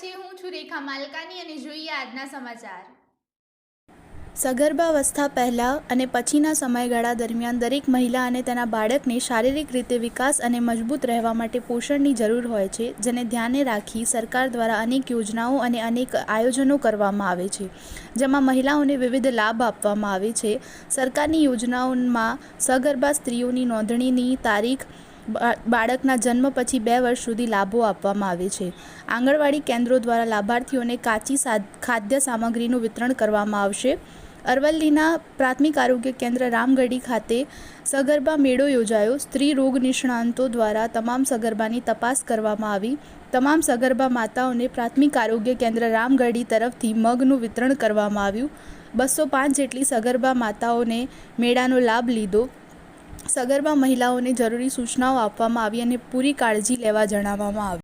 છે. હું છું રેખા માલકાની અને જોઈએ આજના સમાચાર. સગર્ભાવસ્થા પહેલાં અને પછીના સમયગાળા દરમિયાન દરેક મહિલા અને તેના બાળકને શારીરિક રીતે વિકાસ અને મજબૂત રહેવા માટે પોષણની જરૂર હોય છે, જેને ધ્યાને રાખી સરકાર દ્વારા અનેક યોજનાઓ અને અનેક આયોજનો કરવામાં આવે છે, જેમાં મહિલાઓને વિવિધ લાભ આપવામાં આવે છે. સરકારની યોજનાઓમાં સગર્ભા સ્ત્રીઓની નોંધણીની તારીખ બાળકના જન્મ પછી બે વર્ષ સુધી લાભો આપવામાં આવે છે. આંગણવાડી કેન્દ્રો દ્વારા લાભાર્થીઓને કાચી ખાદ્ય સામગ્રીનું વિતરણ કરવામાં આવશે. અરવલ્લીના પ્રાથમિક આરોગ્ય કેન્દ્ર રામગઢી ખાતે સગર્ભા મેળો યોજાયો. સ્ત્રી રોગ નિષ્ણાંતો દ્વારા તમામ સગર્ભાની તપાસ કરવામાં આવી. તમામ સગર્ભા માતાઓને પ્રાથમિક આરોગ્ય કેન્દ્ર રામગઢી તરફથી મગનું વિતરણ કરવામાં આવ્યું. બસો પાંચ જેટલી સગર્ભા માતાઓને મેળાનો લાભ લીધો. સગર્ભા મહિલાઓને જરૂરી સૂચનાઓ આપવામાં આવી અને પૂરી કાળજી લેવા જણાવવામાં આવ્યું